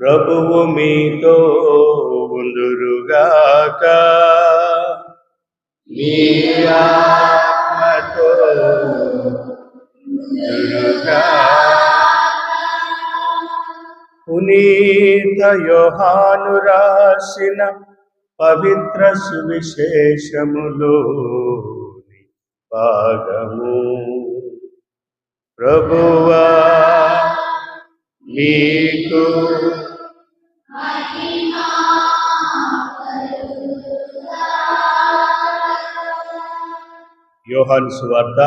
ప్రభువు మీతో ఉందురుగాక మీ ఆత్మతో పునీత యోహాను రాసిన పవిత్ర సువిశేషములోని భాగము ప్రభువా మీకు యోహాను సువార్త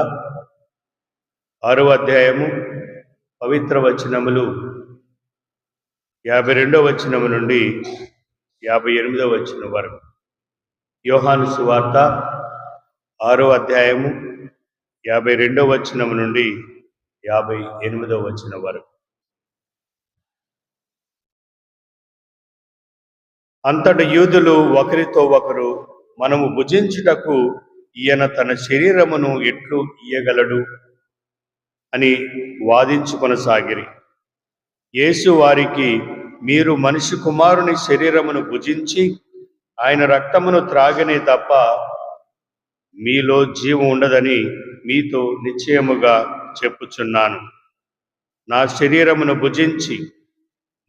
ఆరో అధ్యాయము పవిత్ర వచనములు యాభై రెండో వచనము నుండి యాభై ఎనిమిదో వచనం వరకు. యోహాను సువార్త ఆరో అధ్యాయము యాభై రెండో వచనము నుండి యాభై ఎనిమిదో వచనం వరకు. అంతటి యూదులు ఒకరితో ఒకరు మనము భుజించుటకు ఈయన తన శరీరమును ఎట్లు ఇయ్యగలడు అని వాదించుకొనసాగిరి యేసు వారికి మీరు మనిషి కుమారుని శరీరమును భుజించి ఆయన రక్తమును త్రాగనే తప్ప మీలో జీవం ఉండదని మీతో నిశ్చయముగా చెప్పుచున్నాను. నా శరీరమును భుజించి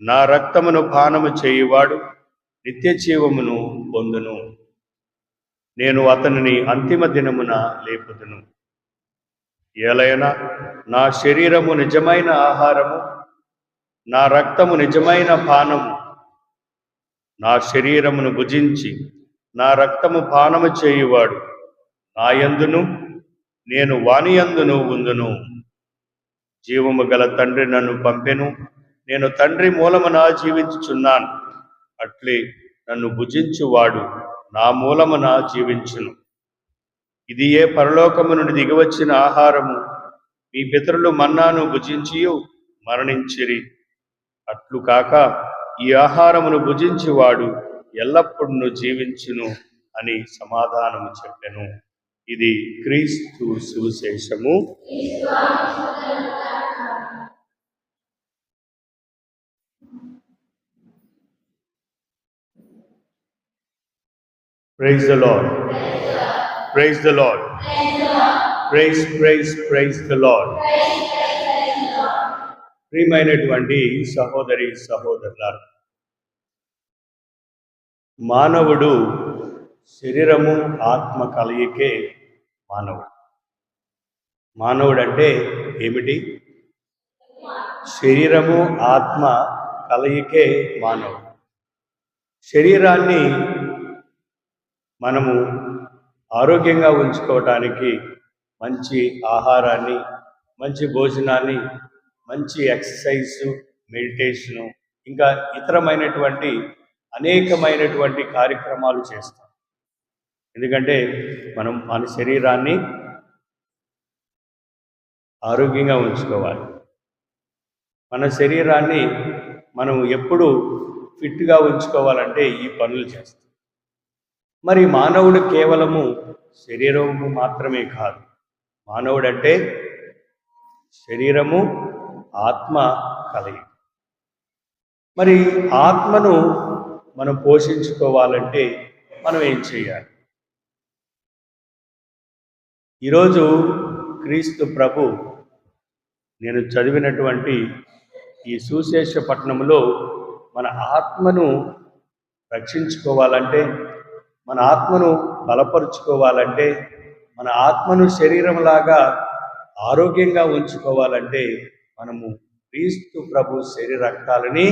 నా రక్తమును పానము చేయువాడు నిత్య జీవమును పొందును. నేను అతనిని అంతిమ దినమున లేపుదును. ఏలైనా నా శరీరము నిజమైన ఆహారము నా రక్తము నిజమైన పానము. నా శరీరమును భుజించి నా రక్తము పానము చేయువాడు నా యందును నేను వాణియందును ఉందును. జీవము గల తండ్రి నన్ను పంపెను నేను తండ్రి మూలమున జీవించుచున్నాను. అట్లే నన్ను భుజించువాడు. నా మూలమున జీవించును. ఇది ఏ పరలోకము నుండి దిగివచ్చిన ఆహారము? మీ పితరులు మన్నాను భుజించియు మరణించిరి. అట్లు కాక ఈ ఆహారమును భుజించువాడు ఎల్లప్పుడూ జీవించును అని సమాధానము చెప్పెను. ఇది క్రీస్తు సువిశేషము. Praise the lord praise the lord praise praise praise the lord ప్రియమైనటువంటి సహోదరి సహోదరులారు మానవుడు శరీరము ఆత్మ కలయికే మానవుడు. మానవుడు అంటే ఏమిటి? శరీరము ఆత్మ కలయికే మానవుడు. శరీరాన్ని మనము ఆరోగ్యంగా ఉంచుకోవటానికి మంచి ఆహారాన్ని మంచి భోజనాన్ని మంచి ఎక్సర్సైజ్ మెడిటేషను ఇంకా ఇతరమైనటువంటి అనేకమైనటువంటి కార్యక్రమాలు చేస్తాం. ఎందుకంటే మనం మన శరీరాన్ని ఆరోగ్యంగా ఉంచుకోవాలి. మన శరీరాన్ని మనం ఎప్పుడు ఫిట్గా ఉంచుకోవాలంటే ఈ పనులు చేస్తాం. మరి మానవుడు కేవలము శరీరము మాత్రమే కాదు. మానవుడంటే శరీరము ఆత్మ కలయి. మరి ఆత్మను మనం పోషించుకోవాలంటే మనం ఏం చేయాలి? ఈరోజు క్రీస్తు ప్రభు నేను చదివినటువంటి ఈ సుశేష పట్టణంలో మన ఆత్మను రక్షించుకోవాలంటే మన ఆత్మను బలపరుచుకోవాలంటే మన ఆత్మను శరీరంలాగా ఆరోగ్యంగా ఉంచుకోవాలంటే మనము క్రీస్తు ప్రభు శరీర రక్తాలని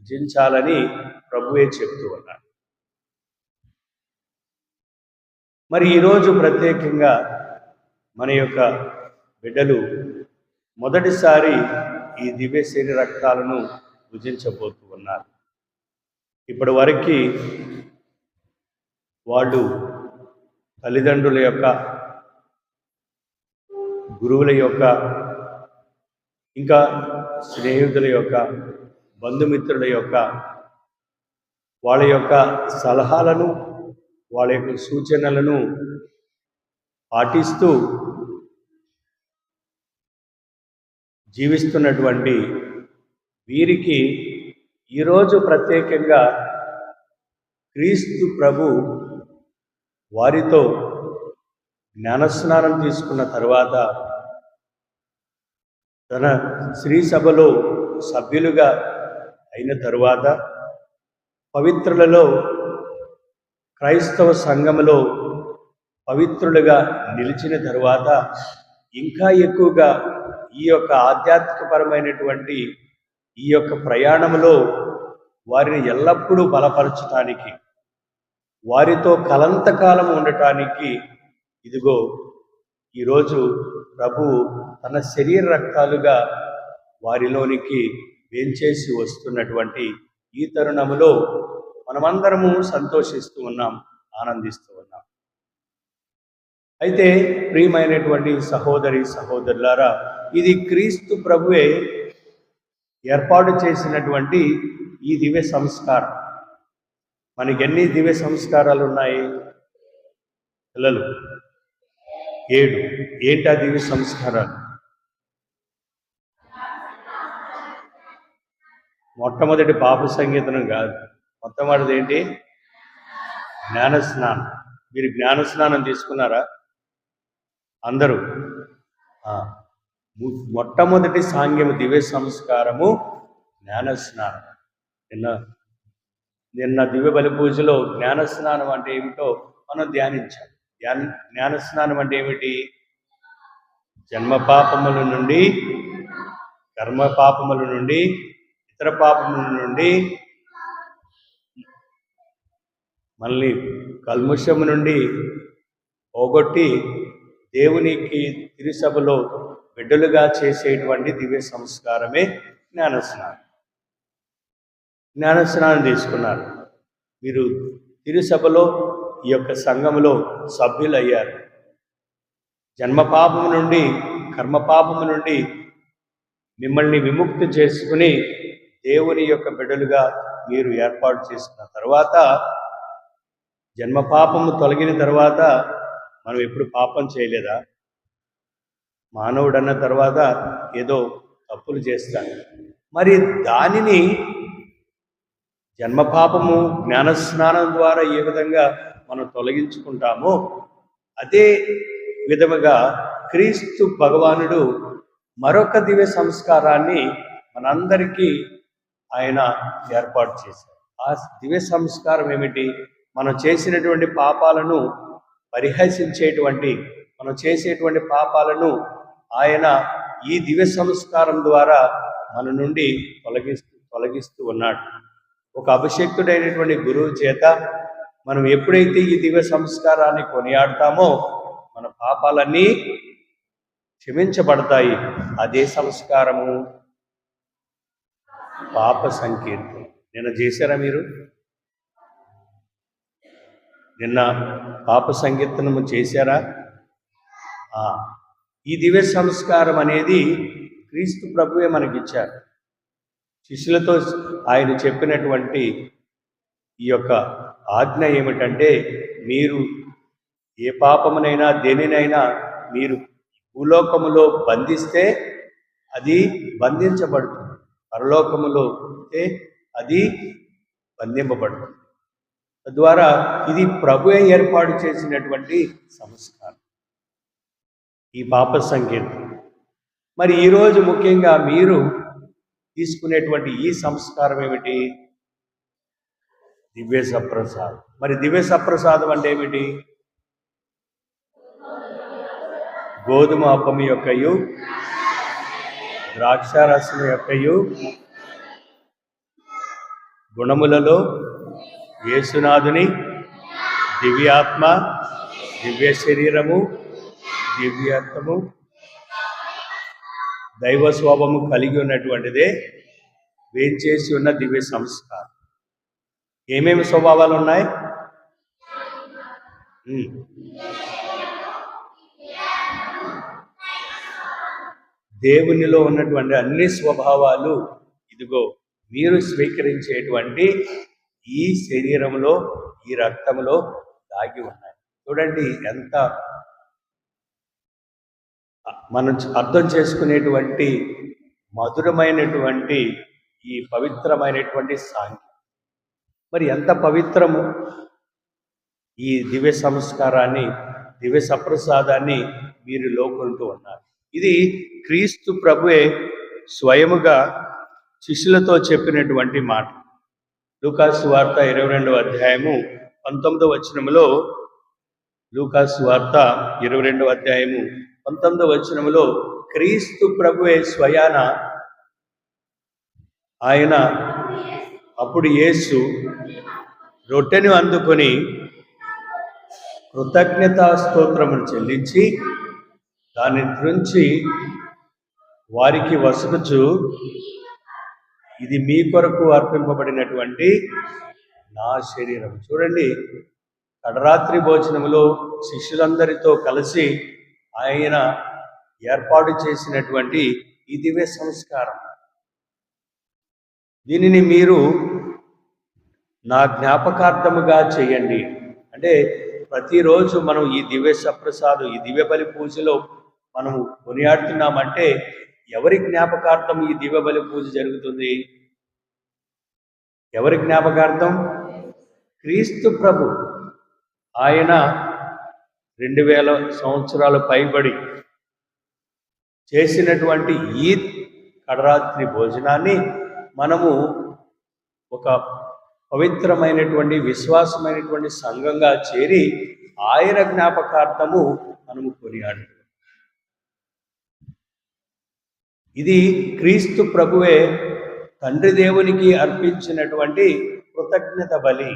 భుజించాలని ప్రభువే చెప్తూ ఉన్నాడు. మరి ఈరోజు ప్రత్యేకంగా మన యొక్క బిడ్డలు మొదటిసారి ఈ దివ్య శరీర రక్తాలను భుజించబోతూ ఉన్నారు. ఇప్పటి వరకు వాళ్ళు తల్లిదండ్రుల యొక్క గురువుల యొక్క ఇంకా స్నేహితుల యొక్క బంధుమిత్రుల యొక్క వాళ్ళ యొక్క సలహాలను వాళ్ళ యొక్క సూచనలను పాటిస్తూ జీవిస్తున్నటువంటి వీరికి ఈరోజు ప్రత్యేకంగా క్రీస్తు ప్రభు వారితో జ్ఞానస్నానం తీసుకున్న తర్వాత తన శ్రీ సభలో సభ్యులుగా అయిన తరువాత పవిత్రులలో క్రైస్తవ సంఘములో పవిత్రులుగా నిలిచిన తరువాత ఇంకా ఎక్కువగా ఈ యొక్క ఆధ్యాత్మికపరమైనటువంటి ఈ యొక్క ప్రయాణంలో వారిని ఎల్లప్పుడూ బలపరచటానికి వారితో కలంతకాలం ఉండటానికి ఇదిగో ఈరోజు ప్రభు తన శరీర రక్తాలుగా వారిలోనికి వేంచేసి వస్తున్నటువంటి ఈ తరుణములో మనమందరము సంతోషిస్తూ ఉన్నాం ఆనందిస్తూ ఉన్నాం. అయితే ప్రియమైనటువంటి సహోదరి సహోదరులారా ఇది క్రీస్తు ప్రభువే ఏర్పాటు చేసినటువంటి ఈ దివ్య సంస్కారం. మనకి ఎన్ని దివ్య సంస్కారాలు ఉన్నాయి? పిల్లలు ఏడు. ఏంటి ఆ దివ్య సంస్కారాలు? మొట్టమొదటి పాప సంగీతనం కాదు. మొట్టమొదటిది ఏంటి? జ్ఞాన స్నానం మీరు జ్ఞాన స్నానం తీసుకున్నారా? అందరూ. మొట్టమొదటి సాంగ్యము దివ్య సంస్కారము జ్ఞాన స్నానం నిన్న నిన్న దివ్య బలి పూజలో జ్ఞానస్నానం అంటే ఏమిటో మనం ధ్యానించాం ధ్యాన జ్ఞానస్నానం అంటే ఏమిటి? జన్మ పాపముల నుండి కర్మ పాపముల నుండి ఇతర పాపముల నుండి మళ్ళీ కల్ముషము నుండి పోగొట్టి దేవునికి తిరుసభలో బిడ్డలుగా చేసేటువంటి దివ్య సంస్కారమే జ్ఞానస్నానం జ్ఞానస్నానం తీసుకున్నారు మీరు తిరుసభలో ఈ యొక్క సంఘములో సభ్యులయ్యారు. జన్మపాపము నుండి కర్మపాపము నుండి మిమ్మల్ని విముక్తి చేసుకుని దేవుని యొక్క బిడ్డలుగా మీరు ఏర్పాటు చేసిన తర్వాత జన్మపాపము తొలగిన తర్వాత మనం ఎప్పుడు పాపం చేయలేదా? మానవుడన్న తర్వాత ఏదో తప్పులు చేస్తాను మరి దానిని జన్మపాపము జ్ఞానస్నానం ద్వారా ఏ విధంగా మనం తొలగించుకుంటామో అదే విధముగా క్రీస్తు భగవానుడు మరొక దివ్య సంస్కారాన్ని మనందరికీ ఆయన ఏర్పాటు చేశారు ఆ దివ్య సంస్కారం ఏమిటి? మనం చేసినటువంటి పాపాలను పరిహసించేటువంటి మనం చేసేటువంటి పాపాలను ఆయన ఈ దివ్య సంస్కారం ద్వారా మన నుండి తొలగిస్తూ తొలగిస్తూ ఉన్నాడు. ఒక అభిషక్తుడైనటువంటి గురువు చేత మనం ఎప్పుడైతే ఈ దివ్య సంస్కారాన్ని కొనియాడతామో మన పాపాలన్నీ క్షమించబడతాయి. అదే సంస్కారము. పాప సంకీర్తన. నిన్న చేశారా మీరు? నిన్న పాప సంకీర్తనము చేశారా? ఈ దివ్య సంస్కారం అనేది క్రీస్తు ప్రభువే మనకిచ్చారు. శిష్యులతో ఆయన చెప్పినటువంటి ఈ యొక్క ఆజ్ఞ ఏమిటంటే మీరు ఏ పాపమునైనా దేనినైనా మీరు భూలోకములో బంధిస్తే అది బంధించబడుతుంది. పరలోకములో ఉంటే అది బంధింపబడుతుంది. తద్వారా ఇది ప్రభువే ఏర్పాటు చేసినటువంటి సంస్కారం. ఈ పాప సంకీర్తన మరి ఈరోజు ముఖ్యంగా మీరు తీసుకునేటువంటి ఈ సంస్కారం ఏమిటి? దివ్య సప్రసాదం. మరి దివ్య సప్రసాదం అంటే ఏమిటి? గోధుమ అప్పం యొక్కయు ద్రాక్షారసం యొక్కయు గుణములలో యేసునాథుని దివ్యాత్మ దివ్య శరీరము దివ్యాత్మము దైవ స్వభావము కలిగి ఉన్నటువంటిదే వేంచేసి ఉన్న దివ్య సంస్కారం. ఏమేమి స్వభావాలు ఉన్నాయి? దేవునిలో ఉన్నటువంటి అన్ని స్వభావాలు ఇదిగో మీరు స్వీకరించేటువంటి ఈ శరీరంలో ఈ రక్తంలో దాగి ఉన్నాయి. చూడండి ఎంత మనం అర్థం చేసుకునేటువంటి మధురమైనటువంటి ఈ పవిత్రమైనటువంటి సాంగ్యం మరి ఎంత పవిత్రము? ఈ దివ్య సంస్కారాన్ని దివ్య సప్రసాదాన్ని మీరు లోకొంటూ ఉన్నారు. ఇది క్రీస్తు ప్రభువే స్వయముగా శిష్యులతో చెప్పినటువంటి మాట. లూకాసు వార్త ఇరవై రెండవ అధ్యాయము పంతొమ్మిదవ వచనములో లూకాసు వార్త ఇరవై రెండవ అధ్యాయము పంతొమ్మిదవ వచనములో క్రీస్తు ప్రభువే స్వయాన ఆయన అప్పుడు యేసు రొట్టెను అందుకొని కృతజ్ఞతా స్తోత్రమును చెల్లించి దాన్ని త్రుంచి వారికి వసుకుచు ఇది మీ కొరకు అర్పింపబడినటువంటి నా శరీరం చూడండి కడరాత్రి భోజనములో శిష్యులందరితో కలిసి ఆయన ఏర్పాటు చేసినటువంటి ఈ దివ్య సంస్కారం. దీనిని మీరు నా జ్ఞాపకార్థముగా చేయండి. అంటే ప్రతిరోజు మనం ఈ దివ్య సప్రసాదం ఈ దివ్య బలి పూజలో మనం కొనియాడుతున్నామంటే ఎవరి జ్ఞాపకార్థం ఈ దివ్య బలి పూజ జరుగుతుంది? ఎవరి జ్ఞాపకార్థం? క్రీస్తు ప్రభు. ఆయన రెండు వేల సంవత్సరాలు పైబడి చేసినటువంటి ఈ కడరాత్రి భోజనాన్ని మనము ఒక పవిత్రమైనటువంటి విశ్వాసమైనటువంటి సంఘంగా చేరి ఆయన జ్ఞాపకార్థము మనము కొనియాడు ఇది క్రీస్తు ప్రభువే తండ్రి దేవునికి అర్పించినటువంటి కృతజ్ఞత బలి.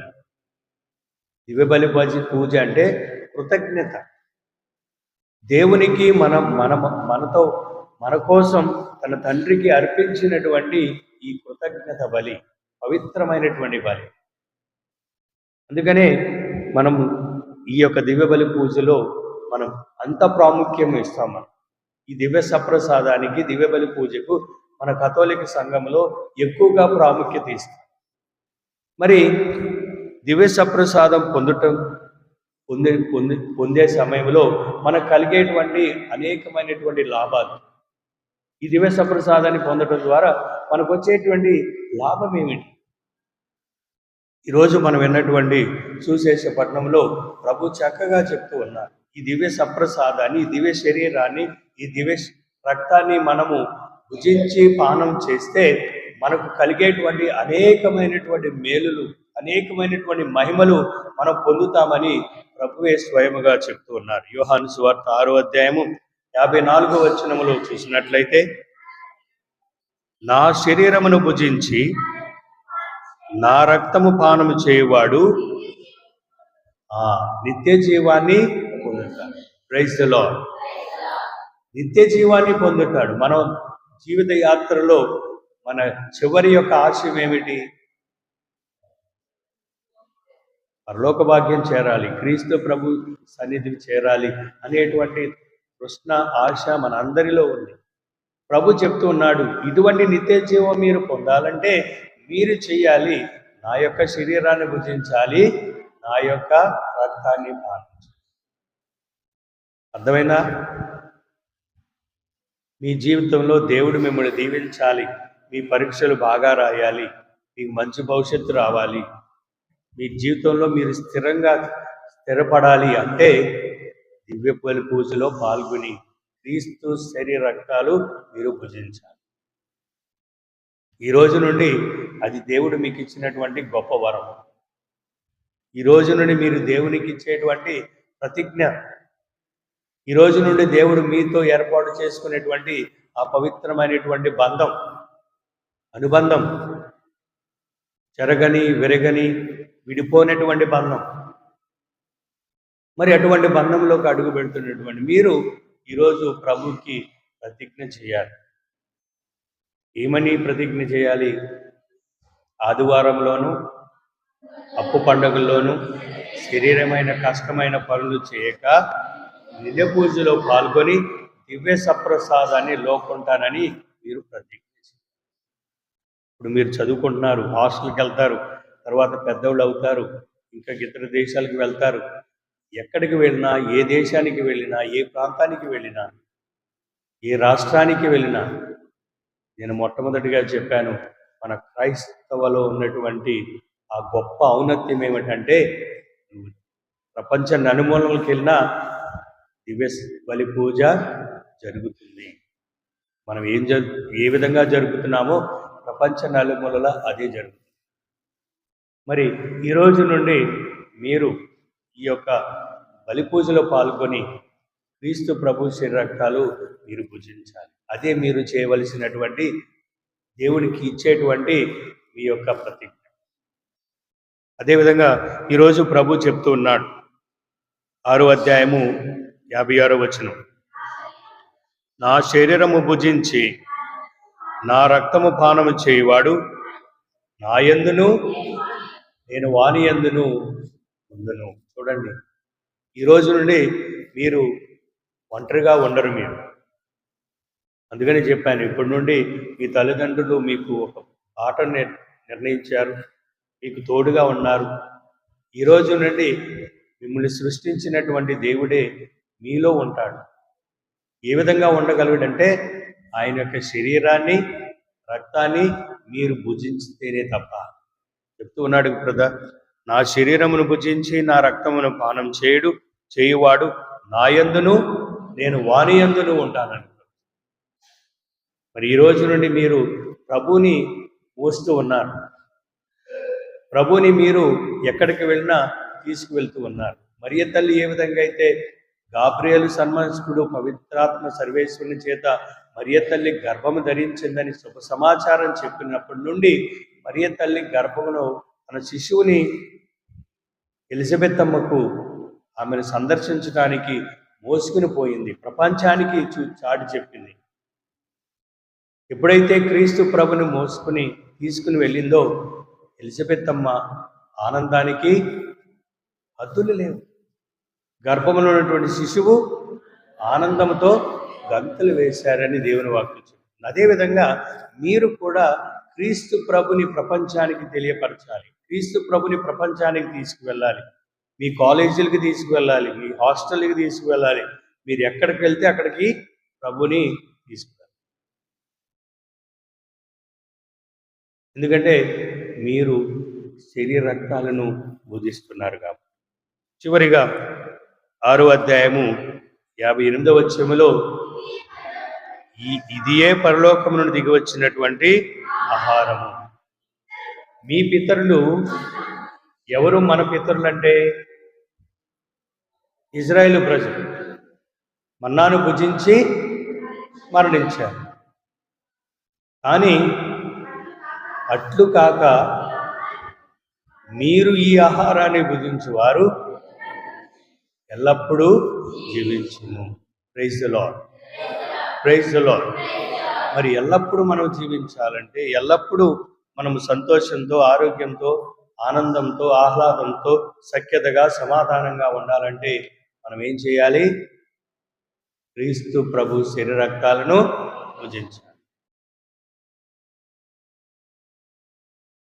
దివ్య బలి పూజ అంటే కృతజ్ఞత. దేవునికి మనం మన మనతో మన కోసం తన తండ్రికి అర్పించినటువంటి ఈ కృతజ్ఞత బలి పవిత్రమైనటువంటి బలి. అందుకనే మనం ఈ యొక్క దివ్య బలి పూజలో మనం అంత ప్రాముఖ్యం ఇస్తాం మనం. ఈ దివ్య సప్రసాదానికి దివ్య బలి పూజకు మన కథోలిక సంఘంలో ఎక్కువగా ప్రాముఖ్యత ఇస్తాం. మరి దివ్య సప్రసాదం పొందటం పొందే పొంది పొందే సమయంలో మనకు కలిగేటువంటి అనేకమైనటువంటి లాభాలు. ఈ దివ్య సప్రసాదాన్ని పొందడం ద్వారా మనకు వచ్చేటువంటి లాభం ఏమిటి? ఈరోజు మనం విన్నటువంటి సుశేషపట్నంలో ప్రభు చక్కగా చెప్తూ ఉన్నారు. ఈ దివ్య సప్రసాదాన్ని ఈ దివ్య శరీరాన్ని ఈ దివ్య రక్తాన్ని మనము భుజించి పానం చేస్తే మనకు కలిగేటువంటి అనేకమైనటువంటి మేలులు అనేకమైనటువంటి మహిమలు మనం పొందుతామని ప్రభువే స్వయముగా చెప్తూ ఉన్నారు. యోహాను సువార్త ఆరో అధ్యాయము యాభై నాలుగో వచనములో చూసినట్లయితే నా శరీరమును భుజించి నా రక్తము పానము చేయవాడు ఆ నిత్య జీవాన్ని పొందుతాడు. ప్రైజ్ ద నిత్య జీవాన్ని పొందుతాడు. మనం జీవిత యాత్రలో మన చివరి యొక్క ఆశయం ఏమిటి? పరలోక భాగ్యం చేరాలి క్రీస్తు ప్రభు సన్నిధికి చేరాలి అనేటువంటి కృష్ణ ఆశ మన అందరిలో ఉంది. ప్రభు చెప్తూ ఉన్నాడు ఇటువంటి నిత్య జీవం మీరు పొందాలంటే మీరు చేయాలి నా యొక్క శరీరాన్ని భుజించాలి నా యొక్క రక్తాన్ని పాలించాలి. అర్థమైనా మీ జీవితంలో దేవుడు మిమ్మల్ని దీవించాలి మీ పరీక్షలు బాగా రాయాలి మీకు మంచి భవిష్యత్తు రావాలి మీ జీవితంలో మీరు స్థిరంగా స్థిరపడాలి అంటే దివ్య బలి పూజలో పాల్గొని క్రీస్తు శరీర రక్తాలు మీరు భుజించాలి. ఈ రోజు నుండి అది దేవుడు మీకు ఇచ్చినటువంటి గొప్ప వరం. ఈ రోజు నుండి మీరు దేవునికి ఇచ్చేటువంటి ప్రతిజ్ఞ. ఈ రోజు నుండి దేవుడు మీతో ఏర్పాటు చేసుకునేటువంటి ఆ పవిత్రమైనటువంటి బంధం అనుబంధం. చెరగని విరగని విడిపోనటువంటి బంధం. మరి అటువంటి బంధంలోకి అడుగు పెడుతున్నటువంటి మీరు ఈరోజు ప్రభుకి ప్రతిజ్ఞ చేయాలి. ఏమని ప్రతిజ్ఞ చేయాలి? ఆదివారంలోను అప్పు పండుగల్లోనూ శరీరమైన కష్టమైన పనులు చేయక నిజ పూజలో పాల్గొని దివ్య సప్రసాదాన్ని లోకుంటానని మీరు ప్రతిజ్ఞ చేయాలి. ఇప్పుడు మీరు చదువుకుంటున్నారు హాస్టల్కి వెళ్తారు తర్వాత పెద్దవాళ్ళు అవుతారు ఇంకా ఇతర దేశాలకు వెళ్తారు. ఎక్కడికి వెళ్ళినా ఏ దేశానికి వెళ్ళినా ఏ ప్రాంతానికి వెళ్ళినా ఏ రాష్ట్రానికి వెళ్ళినా నేను మొట్టమొదటిగా చెప్పాను మన క్రైస్తవలో ఉన్నటువంటి ఆ గొప్ప ఔన్నత్యం ఏమిటంటే ప్రపంచ నలుమూలలకు వెళ్ళినా దివ్య బలి పూజ జరుగుతుంది. మనం ఏం జరు ఏ విధంగా జరుపుతున్నామో ప్రపంచ నలుమూలల అదే జరుగుతుంది. మరి ఈ రోజు నుండి మీరు ఈ యొక్క బలి పూజలో పాల్గొని క్రీస్తు ప్రభు శరీరక్తాలు మీరు పూజించాలి అదే మీరు చేయవలసినటువంటి దేవునికి ఇచ్చేటువంటి మీ యొక్క ప్రతిజ్ఞ. అదేవిధంగా ఈరోజు ప్రభు చెప్తూ ఉన్నాడు. ఆరో అధ్యాయము యాభై ఆరో వచనం. నా శరీరము భుజించి నా రక్తము పానము చేయువాడు నా యందును నేను వాని ఎందును ఉందును. చూడండి. ఈ రోజు నుండి మీరు ఒంటరిగా ఉండరు మీరు. అందుకని చెప్పాను ఇప్పటి నుండి మీ తల్లిదండ్రులు మీకు ఒక ఆట నిర్ణయించారు. మీకు తోడుగా ఉన్నారు. ఈరోజు నుండి మిమ్మల్ని సృష్టించినటువంటి దేవుడే మీలో ఉంటాడు. ఏ విధంగా ఉండగలడంటే ఆయన యొక్క శరీరాన్ని రక్తాన్ని మీరు భుజించితేనే తప్ప. చెప్తూ ఉన్నాడు కదా నా శరీరమును భుజించి నా రక్తమును పానం చేయుడు చేయువాడు నా యందును నేను వాని యందును ఉంటానని. మరి ఈ రోజు నుండి మీరు ప్రభుని మోస్తూ ఉన్నారు. ప్రభుని మీరు ఎక్కడికి వెళ్ళినా తీసుకువెళ్తూ ఉన్నారు. మరియ తల్లి ఏ విధంగా అయితే గాబ్రియలు సన్మానస్కుడు పవిత్రాత్మ సర్వేశ్వరుని చేత మరియ తల్లి గర్భము ధరించిందని శుభ సమాచారం చెప్పినప్పటి నుండి మరియ తల్లి గర్భమును తన శిశువుని ఎలిజబెత్ అమ్మకు ఆమెను సందర్శించడానికి మోసుకుని పోయింది. ప్రపంచానికి చూ చాటి చెప్పింది. ఎప్పుడైతే క్రీస్తు ప్రభుని మోసుకుని తీసుకుని వెళ్ళిందో ఎలిజబెత్ అమ్మ ఆనందానికి హద్దులు లేవు. గర్భంలో ఉన్నటువంటి శిశువు ఆనందంతో గంతులు వేశారని దేవుని వాక్యం చెప్తుంది. అదేవిధంగా మీరు కూడా క్రీస్తు ప్రభుని ప్రపంచానికి తెలియపరచాలి. క్రీస్తు ప్రభుని ప్రపంచానికి తీసుకువెళ్ళాలి. మీ కాలేజీలకి తీసుకువెళ్ళాలి. మీ హాస్టల్కి తీసుకువెళ్ళాలి. మీరు ఎక్కడికి వెళ్తే అక్కడికి ప్రభుని తీసుకువెళ్ళాలి. ఎందుకంటే మీరు శరీర రక్తాలను బోధిస్తున్నారు కాబట్టి. చివరిగా ఆరో అధ్యాయము యాభై ఎనిమిదవ వచ్చములో ఈ ఇదియే పరలోకము నుండి దిగి వచ్చినటువంటి ఆహారము. మీ పితరులు ఎవరు మన పితరులు అంటే ఇజ్రాయేల్ ప్రజలు. మన్నాను భుజించి మరణించారు. కానీ అట్లు కాక మీరు ఈ ఆహారాన్ని భుజించువారు ఎల్లప్పుడూ జీవించును praise the lord praise the lord మరి ఎల్లప్పుడూ మనం జీవించాలంటే ఎల్లప్పుడూ మనము సంతోషంతో ఆరోగ్యంతో ఆనందంతో ఆహ్లాదంతో సఖ్యతగా సమాధానంగా ఉండాలంటే మనం ఏం చేయాలి? క్రీస్తు ప్రభు శరీరక్తాలను పూజించాలి.